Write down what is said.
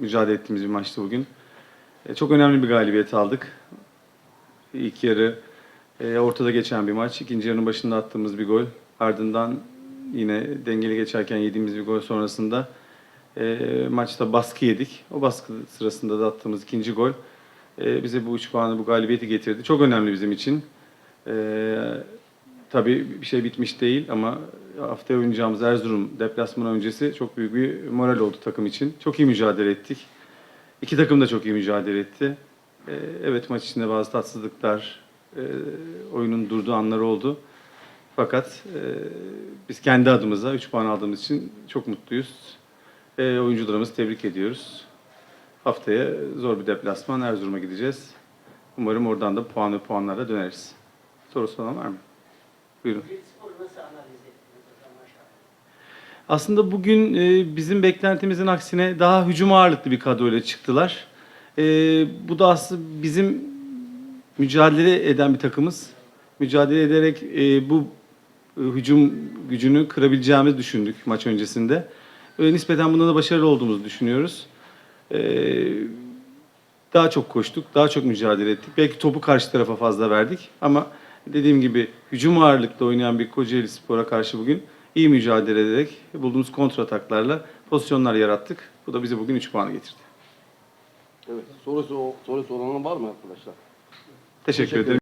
mücadele ettiğimiz bir maçtı bugün. E, çok önemli bir galibiyet aldık. İlk yarı e, ortada geçen bir maç. İkinci yarının başında attığımız bir gol. Ardından yine dengeli geçerken yediğimiz bir gol sonrasında e, maçta baskı yedik. O baskı sırasında da attığımız ikinci gol e, bize bu üç puanı, bu galibiyeti getirdi. Çok önemli bizim için. E, tabii bir şey bitmiş değil ama haftaya oynayacağımız Erzurum deplasmanı öncesi çok büyük bir moral oldu takım için. Çok iyi mücadele ettik. İki takım da çok iyi mücadele etti. E, evet maç içinde bazı tatsızlıklar, e, oyunun durduğu anlar oldu. Fakat e, biz kendi adımıza 3 puan aldığımız için çok mutluyuz. E, oyuncularımızı tebrik ediyoruz. Haftaya zor bir deplasman Erzurum'a gideceğiz. Umarım oradan da puan ve puanlarla döneriz. Sorusu olan var mı? Buyurun. Kocaelispor'u nasıl analiz aşağıya? Aslında bugün e, bizim beklentimizin aksine daha hücum ağırlıklı bir kadroyla çıktılar. E, bu da aslında bizim mücadele eden bir takımız. Mücadele ederek e, bu e, hücum gücünü kırabileceğimizi düşündük maç öncesinde. E, nispeten bunda da başarılı olduğumuzu düşünüyoruz. E, daha çok koştuk, daha çok mücadele ettik. Belki topu karşı tarafa fazla verdik ama dediğim gibi hücum ağırlıklı oynayan bir Kocaeli Spor'a karşı bugün iyi mücadele ederek bulduğumuz kontrataklarla pozisyonlar yarattık. Bu da bize bugün 3 puanı getirdi. Evet. Sorusu, sorusu olan var mı arkadaşlar? Teşekkür Teşekkür ederim.